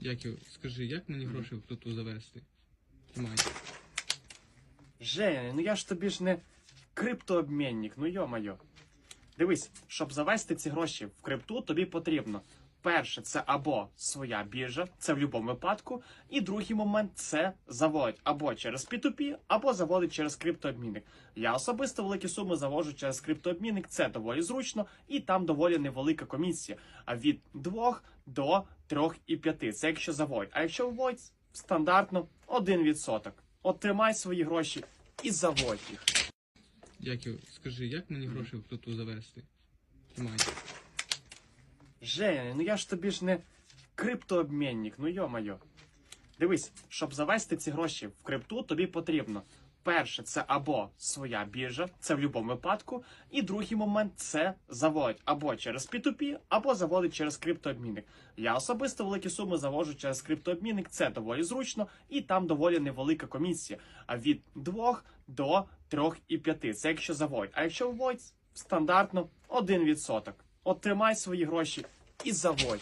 Дякую. Скажи, як мені гроші в круту завести? Тримай. Женя, ну я ж тобі ж не криптообмінник, ну йо-моє. Дивись, щоб завести ці гроші в крипту, тобі потрібно. Перше, це або своя біржа, це в будь-якому випадку. І другий момент це заводить або через P2P, або заводить через криптообмінник. Я особисто великі суми завожу через криптообмінник, це доволі зручно, і там доволі невелика комісія. А від 2 до 3,5. Це якщо заводить. А якщо вводить, стандартно 1%. От тримай свої гроші і заводь їх. Дякую. Скажи, як мені гроші в круту завести? Тримай. Женя, ну я ж тобі ж не криптообмінник, ну йо-моє. Дивись, щоб завести ці гроші в крипту, тобі потрібно. Перше, це або своя біржа, це в будь-якому випадку. І другий момент це заводить або через P2P, або заводить через криптообмінник. Я особисто великі суми завожу через криптообмінник, це доволі зручно, і там доволі невелика комісія. А від 2 до 3,5. Це якщо заводить. А якщо вводить, стандартно 1%. От тримай свої гроші і заводь.